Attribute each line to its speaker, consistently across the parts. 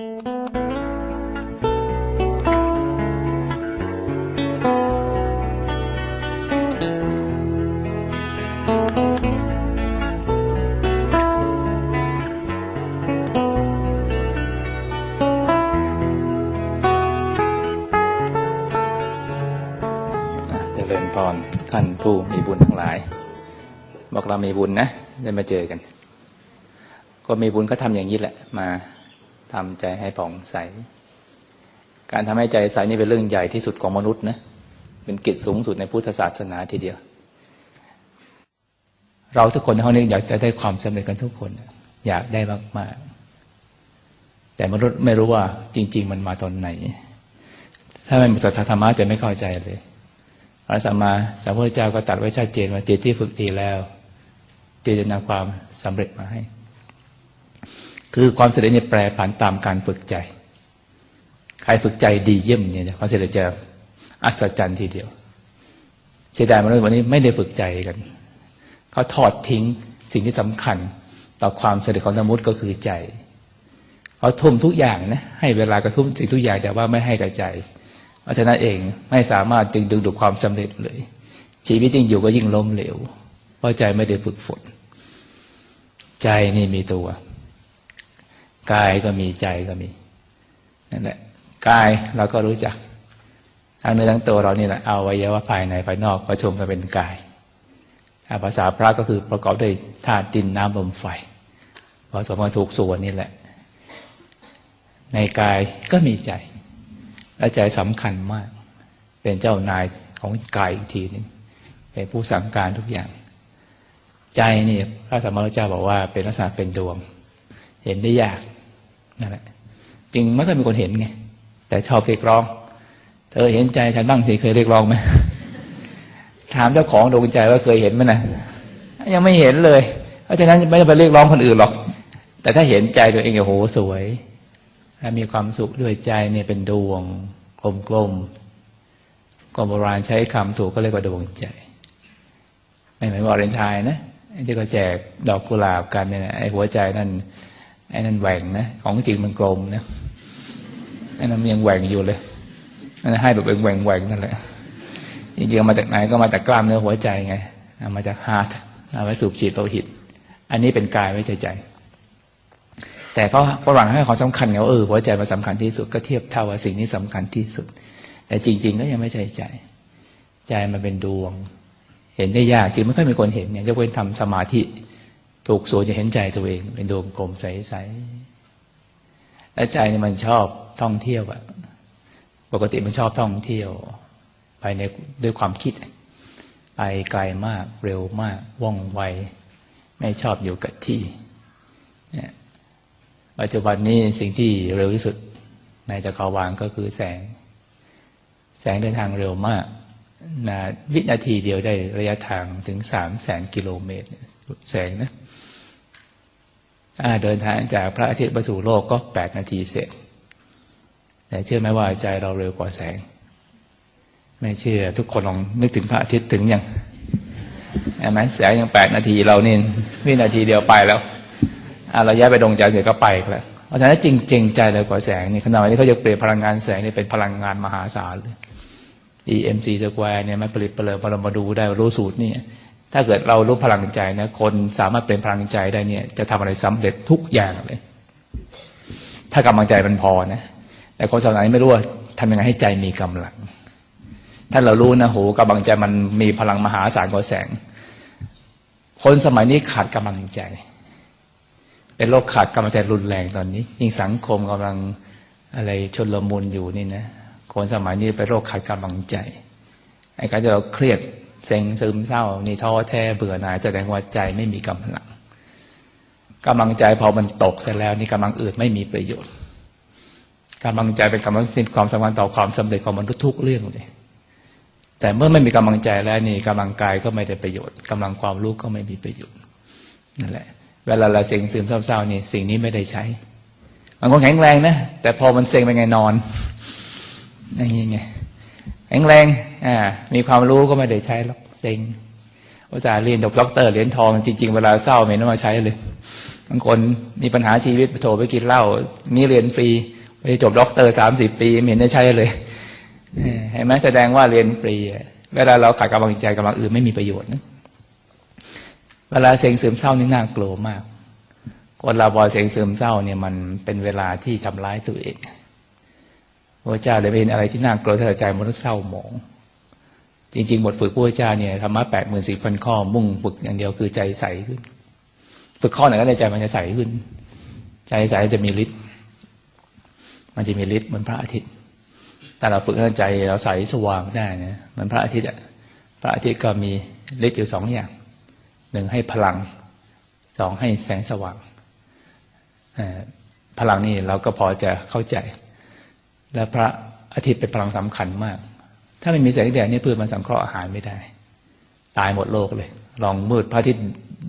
Speaker 1: เจริญพรท่านผู้มีบุญทั้งหลาย บอกเรามีบุญนะ ได้มาเจอกัน ก็มีบุญก็ทำอย่างนี้แหละ มา ทำใจให้ผ่องใส การทำให้ใจใสนี่เป็นเรื่องใหญ่ที่สุดของมนุษย์นะ เป็นกิจสูงสุดในพุทธศาสนาทีเดียว เราทุกคนในห้องนี้อยากจะได้ความสำเร็จกันทุกคน อยากได้มากๆ แต่มนุษย์ไม่รู้ว่าจริง ๆ มันมาตอนไหน ถ้าไม่มีศรัทธาธรรมะจะไม่เข้าใจเลยพระสัมมาสัมพุทธเจ้าก็ตัดไว้ชัดเจนว่าจิตที่ฝึกดีแล้วจิตจะนำความสำเร็จมาให้ คือความสำเร็จเนี่ยแปรผันตามการฝึกใจ ใครฝึกใจดีเยี่ยมเนี่ยความสำเร็จจะอัศจรรย์ทีเดียว เสียดายมนุษย์วันนี้ไม่ได้ฝึกใจกัน เขาทอดทิ้งสิ่งที่สำคัญ ต่อความสำเร็จของสมุติก็คือใจเขาทุ่มทุกอย่างนะให้เวลากระทุ่มสิ่งทุกอย่างแต่ว่าไม่ให้กับใจเพราะฉะนั้นเองไม่สามารถจึงดึงดูดความสำเร็จเลย ชีวิตยิ่งอยู่ก็ยิ่งล้มเหลวเพราะใจไม่ได้ฝึกฝน ใจนี่มีตัว กายก็มีใจก็มีนั่นแหละกายเราก็รู้จักทั้งเนื้อทั้งตัวเรานี่แหละเอาไว้ยว่าภายในภายนอกประชุมกันเป็นกายาภาษาพระก็คือประกอบด้วยธาตุดินน้ำลมไฟผสมกันถูกส่วนนี่แหละ ในกายก็มีใจ และใจสำคัญมาก เป็นเจ้านายของกายอีกทีหนึ่งเป็นผู้สั่งการทุกอย่าง ใจนี่พระสัมมาสัมพุทธเจ้าบอกว่าเป็นลักษณะเป็นดวง เห็นได้ยาก นั่นแหละจึงไม่เคยมีคนเห็นไงแต่ชอบเรียกร้อง เธอเห็นใจฉันบ้างสิเคยเรียกร้องไหมถามเจ้าของดวงใจว่าเคยเห็นไหมนะยังไม่เห็นเลย เพราะฉะนั้นไม่ต้องไปเรียกร้องคนอื่นหรอก แต่ถ้าเห็นใจตัวเองโอ้โหสวยมีความสุขด้วยใจเนี่ยเป็นดวงกลมๆก็โบราณใช้คำถูกก็เรียกว่าดวงใจ ไม่เหมือนวาเลนไทน์นะที่เขาแจกดอกกุหลาบกันเนี่ยไอ้หัวใจนั่น ไอ้นั่นแหว่งนะของจริงมันกลมนะไอ้นั่นยังแหว่งอยู่เลยนั่นให้แบบเป็นแหว่งแหว่งนั่นแหละจริงๆมาจากไหนก็มาจากกล้ามเนื้อหัวใจไงมาจากฮาร์ทเอาไว้สูบฉีดโลหิต อันนี้เป็นกายไม่ใช่ใจ แต่ก็ฝรั่งให้ความสำคัญไงว่าเออหัวใจมันสำคัญที่สุดก็เทียบเท่าว่าสิ่งนี้สำคัญที่สุด แต่จริง ๆ ก็ยังไม่ใช่ใจ ใจมันเป็นดวง เห็นได้ยากจริงไม่ค่อยมีคนเห็นเนี่ยยกเว้นทำสมาธิ ถูกส่วนจะเห็นใจตัวเอง เป็นดวงกลมใสๆและใจนี่มันชอบท่องเที่ยวอะปกติมันชอบท่องเที่ยว ไปในด้วยความคิด ไปไกลมากเร็วมากว่องไว ไม่ชอบอยู่กับที่ปัจจุบันนี้สิ่งที่เร็วที่สุด ในจักรวาลก็คือแสง แสงเดินทางเร็วมากนะวินาทีเดียวได้ระยะทางถึงสามแสนกิโลเมตร แสงนะ เดินทางจากพระอาทิตย์ไปสู่โลกก็แปดนาทีเสร็จแต่เชื่อไหมว่าใจเราเร็วกว่าแสง ไม่เชื่อ ทุกคนลองนึกถึงพระอาทิตย์ถึงยังเห็นไหมแสงยังแปดนาทีเรานี่วินาทีเดียวไปแล้วเราย้ายไปดวงจันทร์เสร็จก็ไปแล้วเพราะฉะนั้นจริงๆใจเร็วกว่าแสงนี่ขนาดนี้เขาจะเปลี่ยนพลังงานแสงนี่เป็นพลังงานมหาศาลเลย EMC square เนี่ยมันผลิตเปลือเรามาดูได้รู้สูตรนี่ ถ้าเกิดเรารู้พลังใจนะ คนสามารถเป็นพลังใจได้เนี่ย จะทำอะไรสำเร็จทุกอย่างเลย ถ้ากำลังใจมันพอนะ แต่คนสมัยนี้ไม่รู้ว่าทำยังไงให้ใจมีกำลัง ถ้าเรารู้นะโหกำลังใจมันมีพลังมหาศาลกว่าแสง คนสมัยนี้ขาดกำลังใจ เป็นโรคขาดกำลังใจรุนแรงตอนนี้ ยิ่งสังคมกำลังอะไรชนลมุนอยู่นี่นะคนสมัยนี้เป็นโรคขาดกำลังใจไอ้การที่เราเครียด เซ็งซึมเศร้า นี่ท้อแท้เบื่อหน่ายแสดงว่าใจไม่มีกำลังกำลังใจพอมันตกเสร็จแล้วนี่กำลังอื่นไม่มีประโยชน์กำลังใจเป็นกำลังสิ้นความสำคัญต่อความสำเร็จของมนุษย์ทุกเรื่องเลยแต่เมื่อไม่มีกำลังใจแล้วนี่กำลังกายก็ไม่ได้ประโยชน์กำลังความรู้ก็ไม่มีประโยชน์นั่นแหละ เวลาเราเซ็งซึมเศร้าๆนี่สิ่งนี้ไม่ได้ใช้บางคนแข็งแรงนะแต่พอมันเซ็งเป็นไงนอนอย่างนี้ไง แข็งแรงอ่ามีความรู้ก็ไม่ได้ใช้หรอกเซ็งอุตส่าห์เรียนจบด็อกเตอร์เหรียญทองจริงๆ เวลาเศร้าไม่ต้องมาใช้เลยบางคนมีปัญหาชีวิตโถไปกินเหล้านี่เรียนฟรีไปจบด็อกเตอร์สามสิบปีไม่เห็นได้ใช่เลยเห็นไหมแสดงว่าเรียนฟรีเวลาเราขาดกำลังใจกำลังอื่นไม่มีประโยชน์นะเวลาเซ็งซึมเศร้านี่น่ากลัวมากคนเราบอเซ็งซึมเศร้าเนี่ยมันเป็นเวลาที่ทำร้ายตัวเอง พระเจ้าเลยเป็นอะไรที่น่ากลัวถ้าใจมนุษย์เศร้าหมอง จริง ๆ บทฝึกพระเจ้าเนี่ยธรรมะแปดหมื่นสี่พันข้อมุ่งฝึกอย่างเดียวคือใจใสขึ้น ฝึกข้อไหนก็ในใจมันจะใสขึ้น ใจใสจะมีฤทธิ์มันจะมีฤทธิ์เหมือนพระอาทิตย์ แต่เราฝึกให้ใจเราใสสว่างได้นะเหมือนพระอาทิตย์อะพระอาทิตย์ก็มีฤทธิ์อยู่สองอย่างหนึ่งให้พลังสองให้แสงสว่างพลังนี่เราก็พอจะเข้าใจ และพระอาทิตย์เป็นพลังสำคัญมาก ถ้าไม่มีแสงแดดนี่พืชมันสังเคราะห์อาหารไม่ได้ ตายหมดโลกเลย ลองมืดพระอาทิตย์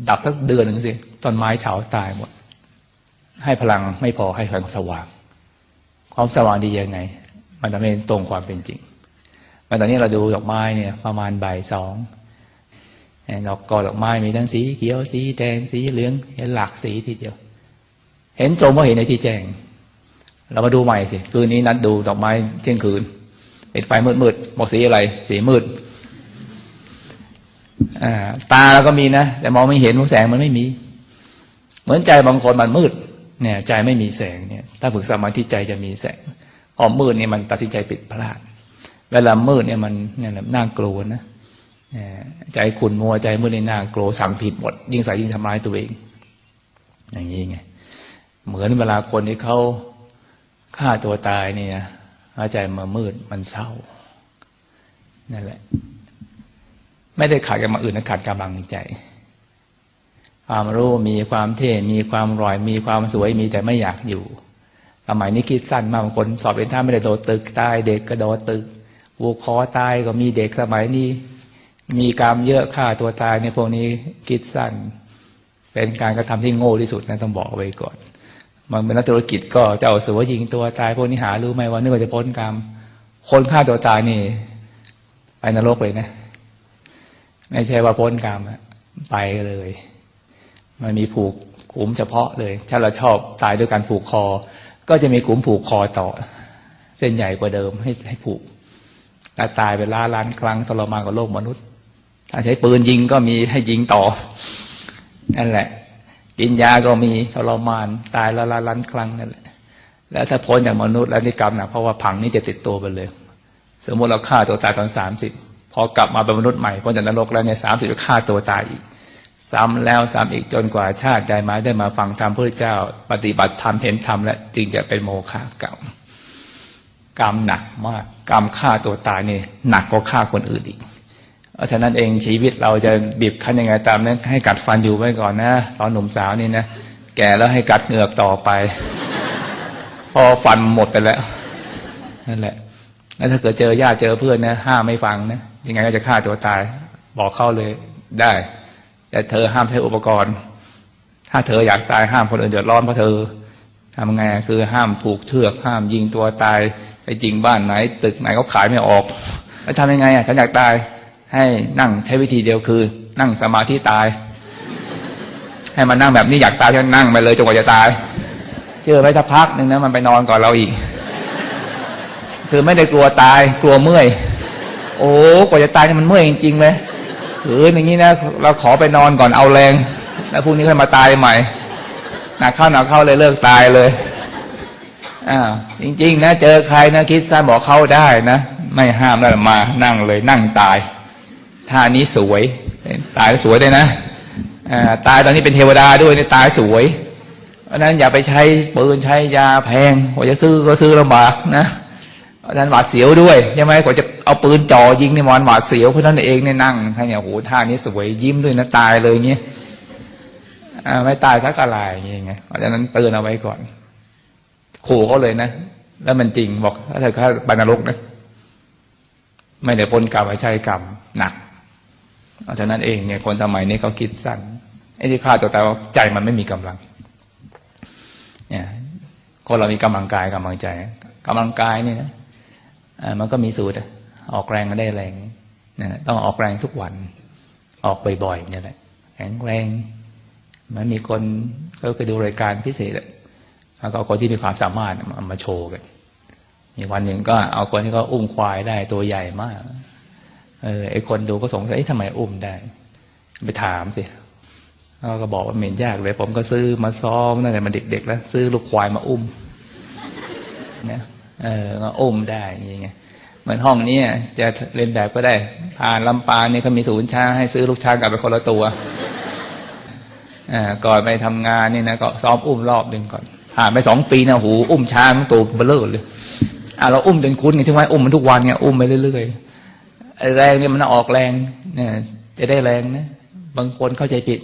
Speaker 1: ดับสักเดือนหนึ่งสิต้นไม้เฉาตายหมด ให้พลังไม่พอให้ความสว่าง ความสว่างดียังไง มันทำให้ตรงความเป็นจริงมาตอนนี้เราดูดอกไม้เนี่ย ประมาณบ่ายสองดอกกอดอกไม้มีทั้งสีเขียวสีแดงสีเหลืองเห็นหลากสีทีเดียว เห็นตรงว่าเห็นในที่แจ้ง เรามาดูใหม่สิ คืนนี้นัดดูดอกไม้เที่ยงคืนปิดไฟมืดๆบอกสีอะไร สีมืดตาเราก็มีนะ แต่มองไม่เห็นแสงมันไม่มี เหมือนใจบางคนมันมืด เนี่ย ใจไม่มีแสงเนี่ย ถ้าฝึกสมาธิใจจะมีแสงพอมืดเนี่ยมันตัดสินใจปิดพลาด เวลามืดเนี่ยมันเนี่ยน่ากลัวนะใจขุนมัวใจมืดในน่ากลัวสั่งผิดหมดยิ่งใส่ยิ่งทำร้ายตัวเอง อย่างนี้ไง เหมือนเวลาคนที่เขา ฆ่าตัวตายเนี่ยใจมามืดมันเศร้านั่นแหละ ไม่ได้ขาดกันมาอื่นนะขาดกำลังใจ ความรู้มีความเท่มีความรอย มีความสวยมีแต่ไม่อยากอยู่สมัยนี้คิดสั้นมากบางคนสอบเป็นท่าไม่ได้โดดตึกตายเด็กกระโดดตึกวูคอตายก็มีเด็กสมัยนี้ มีกรรมเยอะฆ่าตัวตายในพวกนี้คิดสั้น เป็นการกระทำที่โง่ที่สุดนะต้องบอกไว้ก่อน มันเป็นนักธุรกิจก็จะเอาสัวยิงตัวตายพวกนี้หารู้ไหมว่านึกว่าจะพ้นกรรม คนฆ่าตัวตายนี่ ไปนรกเลยนะ ไม่ใช่ว่าพ้นกรรมไปเลย มันมีผูกขุมเฉพาะเลย ถ้าเราชอบตายด้วยการผูกคอ ก็จะมีขุมผูกคอต่อ เส้นใหญ่กว่าเดิมให้ให้ผูกถ้าตายไปล้าล้านครั้งทรมานกว่าโลกมนุษย์ ถ้าใช้ปืนยิงก็มีให้ยิงต่อนั่นแหละ กินยาก็มีทรมาน ตายละล้านล้านครั้งนั่นแหละแล้วถ้าพ้นจากมนุษย์แล้วนี่กรรมนะเพราะว่าผังนี้จะติดตัวไปเลย สมมติเราฆ่าตัวตายตอนสามสิบพอกลับมาเป็นมนุษย์ใหม่พ้นจากนรกแล้วเนี่ยสามสิบจะฆ่าตัวตายอีกซ้ำแล้วซ้ำอีกจนกว่าชาติใดมาได้มาฟังธรรมพระเจ้า ปฏิบัติธรรมเห็นธรรมและจึงจะเป็นโมฆะกรรมกรรมหนักมาก กรรมฆ่าตัวตายนี่หนักกว่าฆ่าคนอื่นอีก เพราะฉะนั้นเองชีวิตเราจะบีบคั้นยังไงตามนั้นให้กัดฟันอยู่ไว้ก่อนนะตอนหนุ่มสาวนี่นะแก่แล้วให้กัดเหงือกต่อไป พอฟันหมดไปแล้วนั่นแหละ แล้วถ้าเกิดเจอญาติเจอเพื่อนนะห้ามไม่ฟังนะยังไงก็จะฆ่าตัวตาย บอกเข้าเลยได้ แต่เธอห้ามใช้อุปกรณ์ ถ้าเธออยากตายห้ามคนอื่นเดือดร้อนเพราะเธอทำไงคือห้ามผูกเชือก ห้ามยิงตัวตายไปจริงบ้านไหน ตึกไหนเขาขายไม่ออกแล้วทำยังไงอะฉันอยากตาย ให้นั่งใช้วิธีเดียวคือ นั่งสมาธิตาย ให้มันนั่งแบบนี้อยากตายก็นั่งไปเลยจนกว่าจะตายเชื่อไว้สักพักหนึ่งนะมันไปนอนก่อนเราอีก คือไม่ได้กลัวตายกลัวเมื่อย โอ้กว่าจะตายนี่มันเมื่อยจริงๆเลยถืออย่างนี้นะเราขอไปนอนก่อนเอาแรง แล้วพรุ่งนี้ค่อยมาตายใหม่หนักเข้าหนักเข้าเลยเลิกตายเลยอ่าจริง ๆ นะ เจอใครนะคิดซะบอกเข้าได้นะ ไม่ห้ามแล้วมานั่งเลยนั่งตาย ท่านี้สวย ตายสวยเลยนะตายตอนนี้เป็นเทวดาด้วยนี่ตายสวยเพราะนั้นอย่าไปใช้ปืนใช้ยาแพงกว่าจะซื้อก็ซื้อลำบากนะอาจารย์หวาดเสียวด้วยใช่ไหมกว่าจะเอาปืนจ่อยิงในมอนหวาดเสียวเพราะนั้นเองเนี่ยนั่งท่านเนี่ยโหท่านี้สวยยิ้มด้วยนะตายเลยเงี้ยไม่ตายทักอะไรอย่างเงี้ยเพราะฉะนั้นเตือนเอาไว้ก่อนขู่เขาเลยนะ แล้วมันจริงบอกถ้าเธอฆ่าบรรนรกนะ ไม่ได้พ้นกรรมไม่ใช่กรรมหนัก เพราะฉะนั้นเองเนี่ยคนสมัยนี้เขาคิดสั้นไอ้ที่ฆ่าตัวตายใจมันไม่มีกำลังเนี่ยคนเรามีกำลังกายกำลังใจกำลังกายเนี่ยนะมันก็มีสูตรออกแรงก็ได้แรงนะต้องออกแรงทุกวัน ออกบ่อยๆเนี่ยแหละแข็งแรงมันมีคนก็เคยดูรายการพิเศษแล้วก็เอาคนที่มีความสามารถมามาโชว์กันมีวันหนึ่งก็เอาคนที่ก็อุ้มควายได้ตัวใหญ่มาก เออไอคนดูก็สงสัยเอ๊ะทำไมอุ้มได้ ไปถามสิเขาก็บอกว่าเหม็นยากเลย ผมก็ซื้อมาซ้อมตั้งแต่มันเด็กๆแล้วซื้อลูกควายมาอุ้มนะเออก็อุ้มได้อย่างเงี้ยเหมือนห้องนี้จะเล่นแบบก็ได้ ผ่านลำปางเนี่ยเขามีศูนย์ช้างให้ซื้อลูกช้างกลับไปคนละตัวอ่าก่อนไปทำงานนี่นะก็ซ้อมอุ้มรอบหนึ่งก่อนผ่านไปสองปีนะหู อุ้มช้างตัวเบลเลอเลยอ่าเราอุ้มจนคุ้นไงที่ว่าอุ้มมันทุกวันไงอุ้มไปเรื่อยๆ แรงเนี่ยมันออกแรงเนี่ยจะได้แรงนะบางคนเข้าใจผิด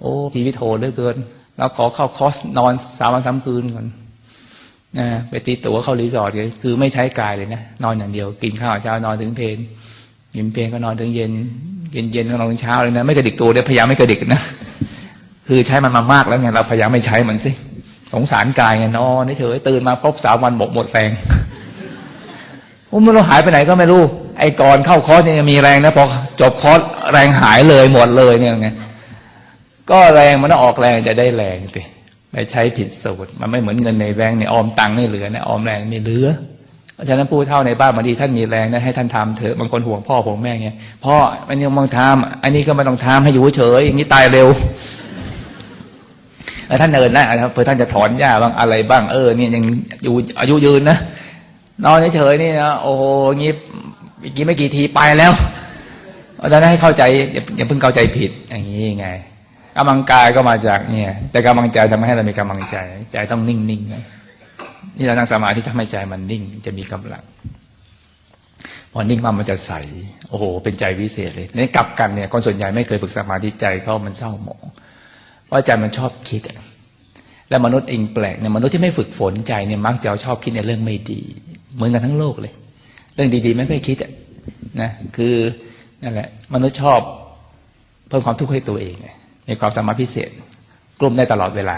Speaker 1: โอ้พีวิโทเหลือเกิน เราขอเข้าคอสนอนสามวันสามคืนก่อนนะไปตีตั๋วเข้ารีสอร์ทเลยคือไม่ใช้กายเลยนะนอนอย่างเดียว กินข้าวเช้านอนถึงเพลนกินเพลนก็นอนถึงเย็น เย็นเย็นก็นอนถึงเช้าเลยนะไม่กระดิกตัวเดี๋ยพยายามไม่กระดิกนะคือใช้มันมามากแล้วไงเราพยายามไม่ใช้มันสิสงสารกายไงนอนเฉยตื่นมาครบสามวันหมดหมดแรงโอ้ไม่รู้หายไปไหนก็ไม่รู้ ไอ้ก่อนเข้าคอร์สเนี่ยมีแรงนะพอจบคอร์สแรงหายเลยหมดเลยเนี่ยไงก็แรงมันต้องออกแรงจะได้แรงสิไปใช้ผิดสูตร มันไม่เหมือนเงินในแบงค์เนี่ยออมตังค์ไม่เหลือเนี่ยออมแรงไม่เหลือเพราะฉะนั้นผู้เท่าในบ้านบางทีท่านมีแรงนะให้ท่านทำเถอะบางคนห่วงพ่อห่วงแม่ไงพ่ออันนี้ต้องทำอันนี้ก็ไม่ต้องทำให้อยู่เฉยอย่างนี้ตายเร็วแล้วท่านเดินได้นะครับเพื่อท่านจะถอนหญ้าบ้างอะไรบ้างเออเนี่ยยังอยู่อายุยืนนะนอนเฉยๆนี่นะโอ้โหอย่างนี้ อีกกี่ไม่กี่ทีไปแล้วเพราะฉะนั้นให้เข้าใจอย่าอย่าเพิ่งเข้าใจผิดอย่างนี้ไงกำลังกายก็มาจากเนี่ย แต่กำลังใจทำให้เรามีกำลังใจ ใจต้องนิ่งๆนะนี่เรานั่งสมาธิทำให้ใจมันนิ่ง จะมีกำลังพอนิ่งมามันจะใสโอ้โห เป็นใจวิเศษเลยนี่กลับกันเนี่ยคนส่วนใหญ่ไม่เคยฝึกสมาธิใจเขามันเศร้าหมองเพราะใจมันชอบคิดแล้วมนุษย์เองแปลกเนี่ยมนุษย์ที่ไม่ฝึกฝนใจเนี่ยมักจะชอบคิดในเรื่องไม่ดี เหมือนกันทั้งโลกเลย รื่องดีๆไม่ค่อยคิดนะคือนั่นแหละมนุษย์ชอบเพิ่มความทุกข์ให้ตัวเองมีความสามารถพิเศษ กลุ่มได้ตลอดเวลา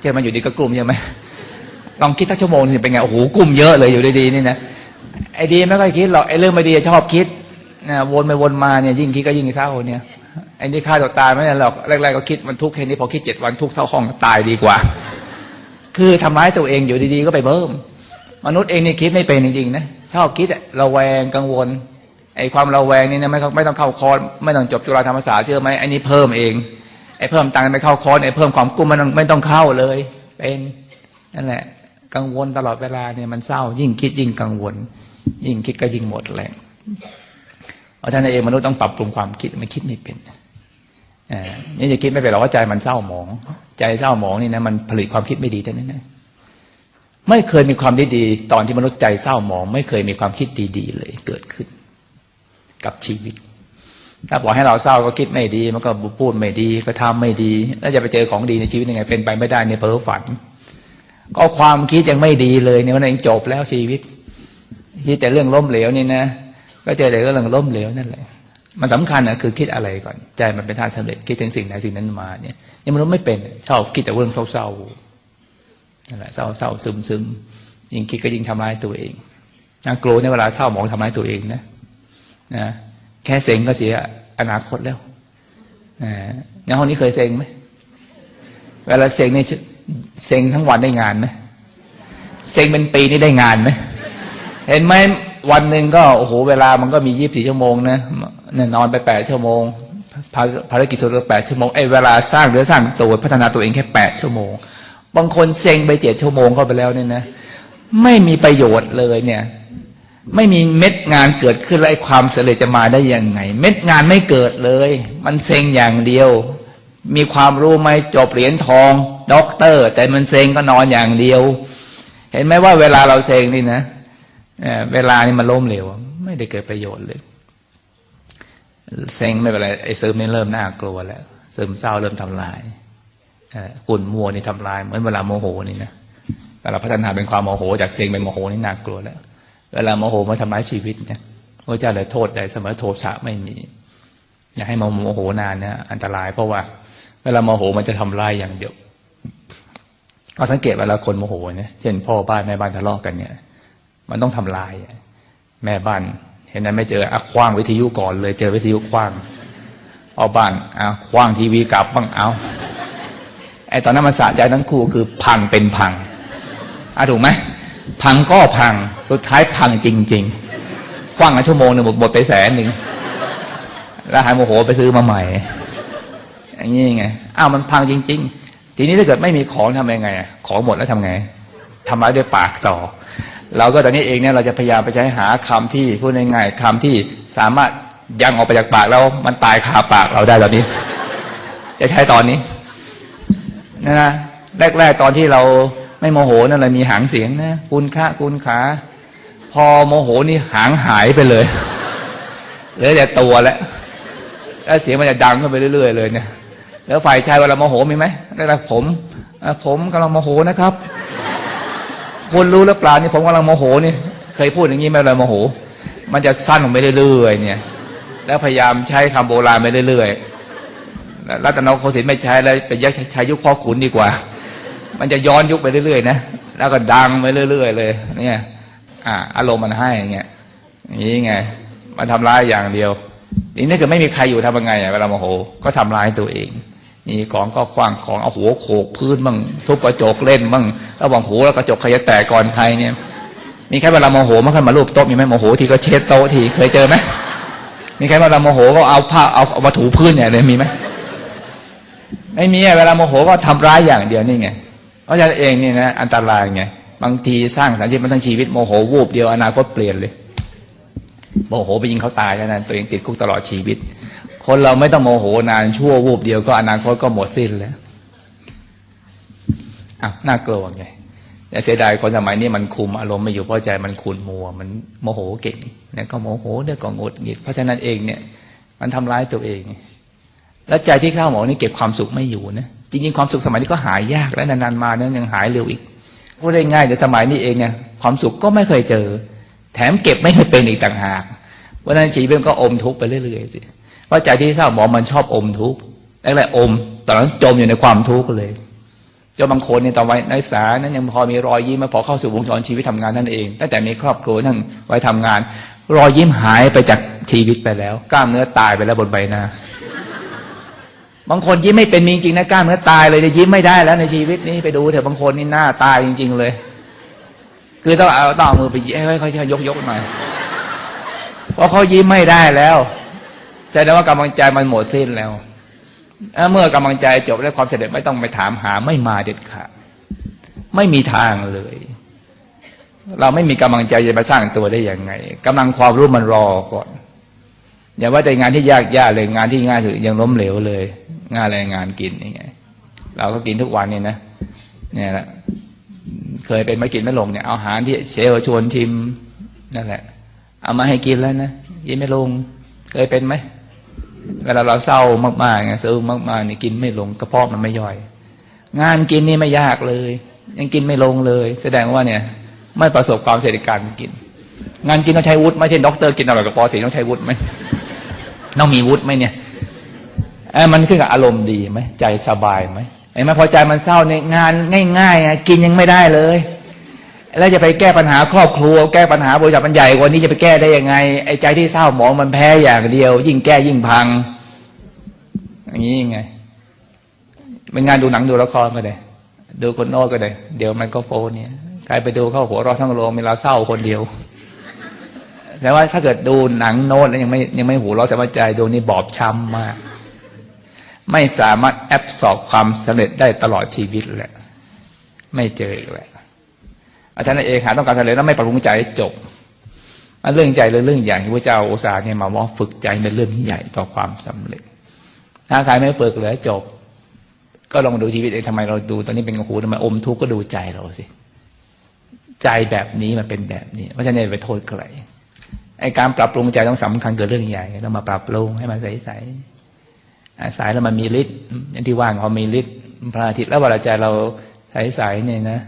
Speaker 1: เจอมาอยู่ดีก็กลุ่มใช่ไหมลองคิดทักชั่วโมงสิเป็นไงโอ้โหกลุ่มเยอะเลยอยู่ดีๆนี่นะไอ้ดีไม่ค่อยคิดหรอกไอ้เรื่องไม่ดีชอบคิดนะวนไปวนมาเนี่ยยิ่งคิดก็ยิ่งเศร้าเนี่ยไอ้นี่ฆ่าตัวตายไม่ได้หรอกแรกๆก็คิดมันทุกข์แค่นี้พอคิดเจ็ดวันทุกข์เท่าห้องตายดีกว่า คือทำร้ายตัวเองอยู่ดีๆก็ไปเพิ่ม มนุษย์เองนี่คิดไม่เป็นจริงๆนะชอบคิดอะระแวงกังวลไอ้ความระแวงนี่นะไม่ต้องไม่ต้องเข้าคอร์สไม่ต้องจบจุฬาธรรมศาสตร์เชื่อไหมไอ้นี่เพิ่มเองไอ้เพิ่มตังค์ไปเข้าคอร์สไอ้เพิ่มความกุ้มมันไม่ต้องเข้าเลย เป็นนั่นแหละ กังวลตลอดเวลาเนี่ยมันเศร้า ยิ่งคิดยิ่งกังวล ยิ่งคิดก็ยิ่งหมดแรงเพราะฉะนั้นเองมนุษย์ต้องปรับปรุงความคิดมันคิดไม่เป็นอ่านี่จะคิดไม่เป็นหรอกว่าใจมันเศร้าหมอง ใจเศร้าหมองนี่นะมันผลิตความคิดไม่ดีเท่นั้นนะ ไม่เคยมีความดีดีตอนที่มนุษย์ใจเศร้าหมอง ไม่เคยมีความคิดดีๆเลยเกิดขึ้น กับชีวิต ถ้าบอกให้เราเศร้าก็คิดไม่ดี มันก็พูดไม่ดีก็ทำไม่ดี แล้วจะไปเจอของดีในชีวิตยังไง เป็นไปไม่ได้ในเพ้อฝัน ก็ความคิดยังไม่ดีเลยเนี่ยมันเองจบแล้วชีวิตคิดแต่เรื่องล้มเหลวนี่นะ ก็เจอแต่เรื่องล้มเหลวนั่นแหละมันสำคัญนะคือคิดอะไรก่อน ใจมันเป็นท่าสำเร็จคิดถึงสิ่งไหนสิ่งนั้นมาเนี่ยยังมนุษย์ไม่เป็นชอบคิดแต่เรื่องเศร้าๆ นั่นแหละเศร้าๆซึมๆยิ่งคิดก็ยิ่งทำร้ายตัวเองนะกลัวในเวลาเศร้าหมองทำร้ายตัวเองนะนะแค่เซ็งก็เสียอนาคตแล้วในห้องนี้เคยเซ็งไหมเวลาเซ็งเนี่ยเซ็งทั้งวันได้งานไหมเซ็งเป็นปีนี่ได้งานไหมเห็นไหมวันหนึ่งก็โอ้โหเวลามันก็มียี่สิบสี่ชั่วโมงนะเนี่ยนอนไปแปดชั่วโมงภารกิจสุดแปดชั่วโมงไอ้เวลาสร้างหรือสร้างตัวพัฒนาตัวเองแค่แปดชั่วโมง บางคนเซ็งไปเจ็ดชั่วโมงเข้าไปแล้วเนี่ยนะ ไม่มีประโยชน์เลยเนี่ย ไม่มีเม็ดงานเกิดขึ้นแล้วไอ้ความสำเร็จจะมาได้ยังไง เม็ดงานไม่เกิดเลย มันเซ็งอย่างเดียว มีความรู้ไหมจบเหรียญทองด็อกเตอร์ แต่มันเซ็งก็นอนอย่างเดียว เห็นไหมว่าเวลาเราเซ็งนี่นะเวลานี่มันล้มเหลวไม่ได้เกิดประโยชน์เลยเซ็งไม่เป็นไรไอ้ซึมนี่เริ่มน่ากลัวแล้วซึมเศร้าเริ่มทำลาย กุ่นมัวนี่ทำลายเหมือนเวลาโมโหนี่นะเวลาพัฒนาเป็นความโมโห จากเซ็งเป็นโมโหนี่น่ากลัวแล้ว เวลาโมโหมาทำร้ายชีวิตเนี่ยพระเจ้าเลยโทษใดเสมอโทสะไม่มีอย่าให้มาโมโหนานเนี่ยอันตรายเพราะว่า เวลาโมโหมันจะทำลายอย่างเดียวก็สังเกตเวลาคนโมโหเนี่ยเช่นพ่อบ้านแม่บ้านทะเลาะกันเนี่ย มันต้องทำลาย แม่บ้าน เห็นนั้นไม่เจออะคว้างวิทยุก่อนเลย เจอวิทยุคว้าง เอาบ้านเอาคว้างทีวีกลับบ้างเอา ตอนนั้นมันสะใจทั้งคู่คือพังเป็นพังอะถูกไหมพังก็พังสุดท้ายพังจริงๆคว้างชั่วโมงหนึ่งหมดไปแสนหนึ่งแล้วหายโมโหไปซื้อมาใหม่ อย่างนี้ไงอ้าวมันพังจริง ๆ ทีนี้ถ้าเกิดไม่มีของทำยังไงของหมดแล้วทำไงทำร้ายด้วยปากต่อ เราก็ตอนนี้เองเนี่ยเราจะพยายามไปใช้หาคำที่พูดง่ายๆคำที่สามารถยังออกไปจากปากแล้วมันตายคาปากเราได้ตอนนี้ จะใช้ตอนนี้ นะนะแรก ๆ ตอนที่เราไม่โมโหนั่นเรามีหางเสียงนะคุณค่าคุณขา พอโมโหนี่หางหายไปเลยเหลือแต่ตัวแล้วแล้วเสียงมันจะดังขึ้นไปเรื่อยๆเลยเนี่ยแล้วฝ่ายชายเวลาโมโหมีไหมแรกๆผมผมกำลังโมโหนะครับคุณรู้หรือเปล่านี่ผมกำลังโมโหนี่ เคยพูดอย่างนี้ไหมเวลาโมโห มันจะสั้นลงไปเรื่อยๆเนี่ย แล้วพยายามใช้คำโบราณไปเรื่อยๆ รัตนโกสินทร์ไม่ใช้แล้วไปยักใช้ยุคพ่อขุนดีกว่า มันจะย้อนยุคไปเรื่อยๆนะแล้วก็ดังไปเรื่อย ๆ เลยเนี่ยอ่าอารมณ์มันให้อย่างเงี้ยอย่างนี้ไงมันทำร้ายอย่างเดียวนี้ถ้าเกิดไม่มีใครอยู่ทำยังไงเวลาโมโหก็ทำร้ายตัวเองมีของก็คว้างของเอาหัวโขกพื้นบ้างทุบกระจกเล่นบ้างแล้วบอกหูแล้วกระจกใครจะแตกก่อนใครเนี่ย มีใครเวลาโมโหมาขึ้นมารูปโต๊ะมีไหมโมโหทีก็เช็ดโต๊ะทีเคยเจอไหมมีใครเวลาโมโหก็เอาผ้าเอาเอามาถูพื้นเนี่ยเลยมีไหม ไม่มีอะเวลาโมโหก็ทำร้ายอย่างเดียวนี่ไงเพราะฉะนั้นเองนี่นะอันตรายไงบางทีสร้างสรรค์ชีวิตมันทั้งชีวิตโมโหวูบเดียวอนาคตเปลี่ยนเลยโมโหไปยิงเขาตายแค่นั้นตัวเองติดคุกตลอดชีวิต คนเราไม่ต้องโมโหนานชั่ววูบเดียวก็อนาคตก็หมดสิ้นแล้วอะน่ากลัวไงแต่เสียดายคนสมัยนี้มันคุมอารมณ์ไม่อยู่เพราะใจมันขุนมัว มันโมโหเก่งเนี่ยก็โมโหเดี๋ยก็งดหงิดเพราะฉะนั้นเองเนี่ย มันทำร้ายตัวเอง แล้วใจที่เข้าหมอนี่เก็บความสุขไม่อยู่นะจริงๆความสุขสมัยนี้ก็หายยากและนานๆมาเนี่ยยังหายเร็วอีกพูดได้ง่ายแต่สมัยนี้เองเนี่ยความสุขก็ไม่เคยเจอ แถมเก็บไม่เคยเป็นอีกต่างหากเพราะฉะนั้นชีวิตก็อมทุกข์ไปเรื่อยๆสิเพราใจที่เศร้าหมองมันชอบอมทุกข์แรกๆอม ตอนนั้นจมอยู่ในความทุกข์เลยเจ้าบางคนเนี่ยตอนวัยนักศึกษานั้นยังพอมีรอยยิ้มมาพอเข้าสู่วงจรชีวิตทำงานนั่นเองตั้งแต่มีครอบครัวทั้งไว้ทำงาน รอยยิ้มหายไปจากชีวิตไปแล้ว กล้ามเนื้อตายไปแล้วบนใบหน้า บางคนยิ้มไม่เป็นจริงๆนะกล้ามเนื้อตายเลยจะยิ้มไม่ได้แล้วในชีวิตนี้ไปดูเถอะบางคนนี่หน้าตายจริง ๆ เลย คือต้องเอาต้องมือไปให้เขายกยกๆหน่อยเพราะเขายิ้มไม่ได้แล้วแสดงว่ากำลังใจมันหมดสิ้นแล้วเอ่อเมื่อกำลังใจจบแล้วความเสด็จไม่ต้องไปถามหาไม่มาเด็ดขาดไม่มีทางเลย เราไม่มีกำลังใจจะมาสร้างตัวได้ยังไงกำลังความรู้มันรอก่อน อย่าว่าแต่งานที่ยากยากเลยงานที่ง่ายสุดยังล้มเหลวเลย งานอะไรงานกินยังไง เราก็กินทุกวันนี่นะเนี่ยแหละเคยเป็นมากินไม่ลงเนี่ยเอาอาหารที่เชลชวนชิมนั่นแหละ เอามาให้กินแล้วนะกินไม่ลง เคยเป็นไหมเวลาเราเศร้ามากๆไงเศร้ามากๆนี่กินไม่ลงกระเพาะมันไม่ย่อย งานกินนี่ไม่ยากเลย ยังกินไม่ลงเลย แสดงว่าเนี่ย ไม่ประสบความสำเร็จในการกิน งานกินต้องใช้วุฒิไม่ใช่ด็อกเตอร์กินอร่อยกับปอสีต้องใช้วุฒิไหม ต้องมีวุฒิไหมเนี่ยเอ้ยมันขึ้นกับอารมณ์ดีไหมใจสบายไหมไอ้ไหมพอใจมันเศร้าเนี่ยงานง่ายๆอะกินยังไม่ได้เลย แล้วจะไปแก้ปัญหาครอบครัว แก้ปัญหาบริษัทมันใหญ่กว่านี้จะไปแก้ได้ยังไง ไอ้ใจที่เศร้าหมองมันแพ้อย่างเดียว ยิ่งแก้ยิ่งพัง อย่างนี้ยังไงเป็นงานดูหนังดูละครก็ได้ดูคนโน้ตก็ได้ เดี๋ยวมันก็โฟนเนี่ยใครไปดูเข้าหัวเร้อทั้งโรงมีเราเศร้าคนเดียว แต่ว่าถ้าเกิดดูหนังโน้ตแล้วยังไม่ยังไม่หูราะแต่ว่าใจดวงนี้บอบช้ำมาก ไม่สามารถแอบสอบความสำเร็จได้ตลอดชีวิตแหละ ไม่เจออีกแล้วอาจารย์เอกหาต้องการสำเร็จแล้วไม่ปรับปรุงใจให้จบอันเรื่องใจเรื่องใหญ่ที่พระเจ้าอุตสาห์เนี่ยมาว่าฝึกใจเป็นเรื่องที่ใหญ่ต่อความสำเร็จ ถ้าใครไม่ฝึกเลยจบ ก็ลองดูชีวิตเองทำไมเราดู ตอนนี้เป็นหูทำไมอมทุกข์ก็ดูใจเราสิ ใจแบบนี้มันเป็นแบบนี้เพราะฉะนั้นไปโทษใคร ไอการปรับปรุงใจต้องสำคัญเกิดเรื่องใหญ่ต้องมาปรับปรุงให้มันใสๆสสายแล้วมันมีฤทธิ์อย่างที่ว่างเขามีฤทธิ์พระอาทิตย์แล้วเวลาใจเราใสๆเนี่ยนะ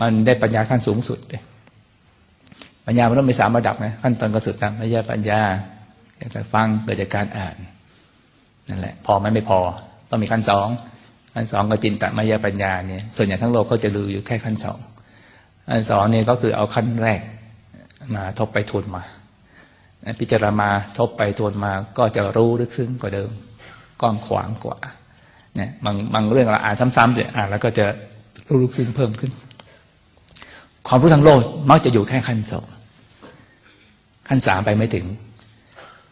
Speaker 1: มันได้ปัญญาขั้นสูงสุดเลยปัญญามันต้องมีสามระดับไงขั้นตอนกระสุดตามไม่ใช่ปัญญาเกิดจากฟังเกิดจากการอ่านนั่นแหละ พอไหมไม่พอ ต้องมีขั้นสองขั้นสองก็จินตมายปัญญาเนี่ยส่วนใหญ่ทั้งโลกเขาจะลืออยู่แค่ขั้นสองขั้นสองเนี่ยก็คือเอาขั้นแรก มาทบไปทุนมา พิจารณาทบไปทวนมา ก็จะรู้ลึกซึ้งกว่าเดิมกว้างขวางกว่าเนี่ยบางบางเรื่องเราอ่านซ้ำๆเนี่ยอ่านแล้วก็จะรู้ลึกซึ้งเพิ่มขึ้น ความรู้ทางโลกมักจะอยู่แค่ขั้นสองขั้นสามไปไม่ถึง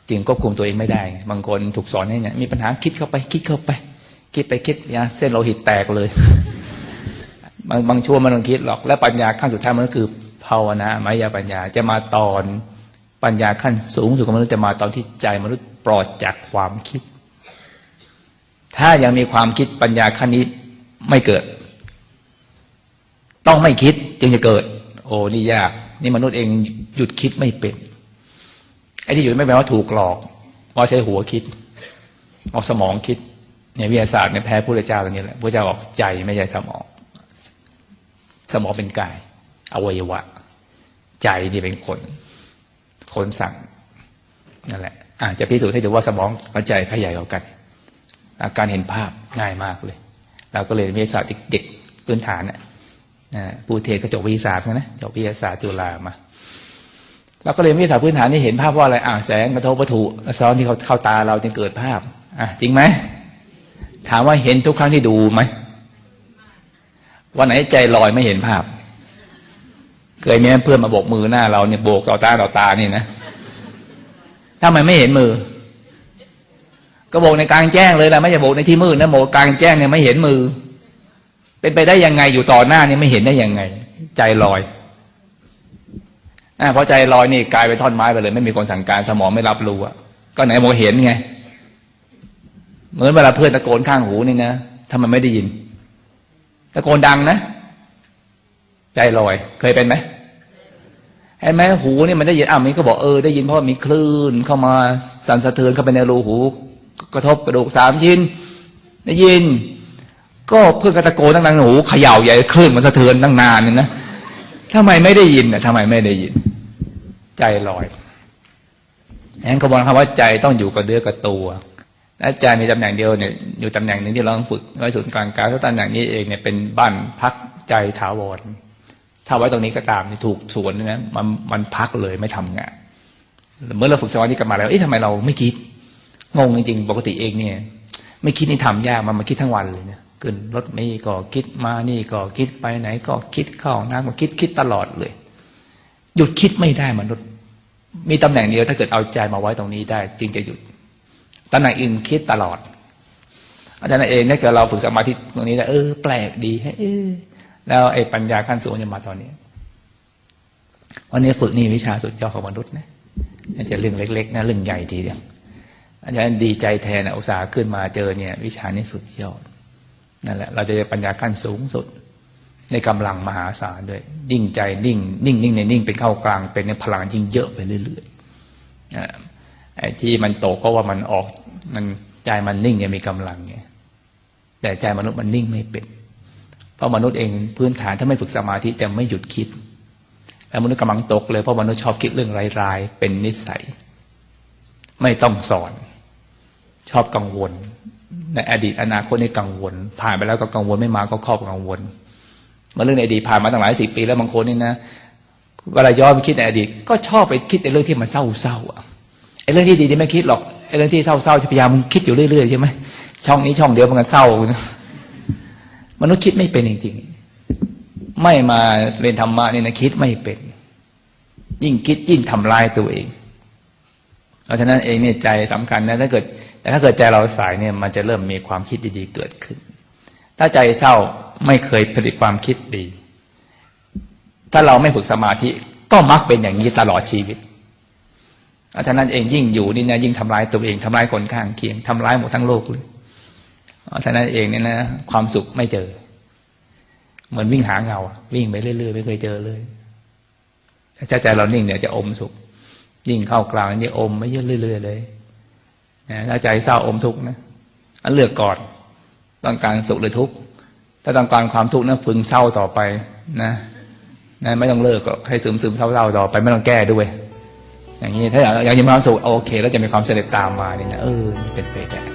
Speaker 1: จึงควบคุมตัวเองไม่ได้ บางคนถูกสอนให้เนี่ยมีปัญหาคิดเข้าไปคิดเข้าไป คิดไปคิดเนี่ยเส้นโลหิตแตกเลย บางบางช่วงมันต้องคิดหรอก และปัญญาขั้นสุดท้ายมันก็คือ ภาวนามายาปัญญาจะมาตอนปัญญาขั้นสูงสุดของมนุษย์จะมาตอนที่ใจมนุษย์ปลอดจากความคิด ถ้ายังมีความคิดปัญญาขั้นนี้ไม่เกิด ต้องไม่คิดจึงจะเกิด โอ้นี่ยาก นี่มนุษย์เองหยุดคิดไม่เป็นไอ้ที่หยุดไม่เป็นว่าถูกหลอกว่าใช้หัวคิดเอาสมองคิดเนี่ยวิทยาศาสตร์เนี่ยแพ้พระเจ้าตรงนี้แหละพระเจ้าบอกใจไม่ใช่สมอง สมองเป็นกาย อวัยวะ ใจนี่เป็นคน คนสั่งนั่นแหละอาจจะพิสูจน์ให้ดูว่าสมองกับใจใครใหญ่กว่ากัน อาการเห็นภาพง่ายมากเลยเราก็เลยนวิทยาศาสตร์เด็กพื้นฐานน่ะปูเทก็จบวิทยาศาสตร์นะจบวิทยาศาสตร์จุฬามาเราก็เลยนวิทยาศาสตร์พื้นฐานนี่เห็นภาพว่าอะไรอ่าแสงกระทบวัตถุซ้อนที่เขาเข้าตาเราจึงเกิดภาพอะจริงไหมถามว่าเห็นทุกครั้งที่ดูไหมวันไหนใจลอยไม่เห็นภาพ เคยมีเพื่อนมาโบกมือหน้าเราเนี่ยโบกต่อตาต่อตานี่นะถ้ามันไม่เห็นมือ ก็โบกในกลางแจ้งเลยแหละไม่ใช่โบกในที่มืดนะโบกกลางแจ้งเนี่ยไม่เห็นมือ เป็นไปได้ยังไงอยู่ต่อหน้านี่ไม่เห็นได้ยังไง ใจลอยอ่าพอใจลอยนี่กลายไปท่อนไม้ไปเลย ไม่มีคนสั่งการสมองไม่รับรู้อะก็ไหนโมเห็นไง เหมือนเวลาเพื่อนตะโกนข้างหูนี่นะถ้ามันไม่ได้ยิน ตะโกนดังนะ ใจลอย เคยเป็นไหมเห็นไหมหูนี่มันได้ยินอะมีก็บอกเออได้ยินเพราะมีคลื่นเข้ามาสั่นสะเทือนเข้าไปในรูหู กระทบกระดูกสามชิ้น ได้ยิน ก็เพื่อนกระตะโกนตั้งนานหูเขย่าใหญ่คลื่นมันสะเทือนตั้งนานเนี่ยนะทำไมไม่ได้ยินอะทำไมไม่ได้ยิน ใจลอยแห่งขบวนคำว่าใจต้องอยู่กับเดือกับตัวและใจมีตำแหน่งเดียวเนี่ยอยู่ตำแหน่งหนึ่งที่เราต้องฝึกไว้ศูนย์กลางกายเพราะตำแหน่งนี้เองเนี่ยเป็นบ้านพักใจถาวร ถ้าไว้ตรงนี้ก็ตามนี่ถูกสวนนะมันมันพักเลยไม่ทำงาน เมื่อเราฝึกสมาธิกันมาแล้ว เอ๊ะทำไมเราไม่คิด งงจริงๆ ปกติเองเนี่ย ไม่คิดนี่ทำยากมันมาคิดทั้งวันเลยเนี่ยขึ้นรถไม่ก็คิดมานี่ก็คิดไปไหน ก็คิดเข้าน้ำก็คิดคิดตลอดเลย หยุดคิดไม่ได้มนุษย์ มีตำแหน่งเดียวถ้าเกิดเอาใจมาไว้ตรงนี้ได้ จึงจะหยุดตำแหน่งอื่นคิดตลอดอาจารย์เองถ้าเกิดเราฝึกสมาธิตรงนี้แล้วเออแปลกดีเออ แล้วไอ้ปัญญาขั้นสูงจะมาตอนนี้ วันนี้ฝึกนี่วิชาสุดยอดของมนุษย์นะจะเรื่องเล็ก ๆ นะเรื่องใหญ่ทีเดียวอาจารย์ดีใจแทนอุตสาห์ขึ้นมาเจอเนี่ย วิชานี้สุดยอดนั่นแหละ เราจะได้ปัญญาขั้นสูงสุด ในกำลังมหาศาลด้วย ยิ่งใจนิ่ง นิ่งนิ่งในนิ่งเป็นเข้ากลาง เป็นในพลังยิ่งเยอะไปเรื่อยๆไอ้ที่มันโตก็ว่ามันออก มันใจมันนิ่งเนี่ยมีกำลังไงแต่ใจมนุษย์มันนิ่งไม่เป็น ราะมนุษย์เองพื้นฐานถ้าไม่ฝึกสมาธิจะไม่หยุดคิด แล้วมนุษย์กำลังตกเลยเพราะมนุษย์ชอบคิดเรื่องร้ายๆเป็นนิสัย ไม่ต้องสอน ชอบกังวล ในอดีตอนาคตนี่กังวล ผ่านไปแล้วก็กังวลไม่มาก็ครอบกังวลมาเรื่องในอดีตผ่านมาตั้งหลายสิบปีแล้วบางคนนี่นะเวลาย้อนไปคิดในอดีตก็ชอบไปคิดในเรื่องที่มันเศร้าๆอะไอ้เรื่องที่ดีนี่ไม่คิดหรอกไอ้เรื่องที่เศร้าๆจะพยายามคิดอยู่เรื่อยๆใช่ไหมช่องนี้ช่องเดียวมันก็เศร้านะ มนุษย์คิดไม่เป็นจริงๆ ไม่มาเรียนธรรมะนี่นะคิดไม่เป็น ยิ่งคิดยิ่งทำลายตัวเอง เพราะฉะนั้นเองเนี่ยใจสำคัญนะถ้าเกิด แต่ถ้าเกิดใจเราสายเนี่ยมันจะเริ่มมีความคิดดีๆเกิดขึ้น ถ้าใจเศร้าไม่เคยผลิตความคิดดี ถ้าเราไม่ฝึกสมาธิก็มักเป็นอย่างนี้ตลอดชีวิตเพราะฉะนั้นเองยิ่งอยู่นี่นะยิ่งทำลายตัวเองทำลายคนข้างเคียงทำลายหมดทั้งโลกเลย เพราะฉะนั้นเองเนี่ยนะความสุขไม่เจอ เหมือนวิ่งหาเงา วิ่งไปเรื่อยๆไม่เคยเจอเลยถ้าใจเรานิ่งเนี่ยจะอมสุข ยิ่งเข้ากลางนี่อมไม่เยอะเรื่อยๆเลยนะถ้าใจเศร้าอมทุกข์นะอันเลือกก่อนต้องการสุขหรือทุกข์ถ้าต้องการความทุกข์นะพึงเศร้าต่อไปนะนะไม่ต้องเลิกก็ให้ซึมซึมเศร้าๆต่อไปไม่ต้องแก้ด้วย อย่างนี้ถ้าอยากอยากมีความสุขโอเค แล้วจะมีความสำเร็จตามมาเนี่ยนะเออเป็นไปได้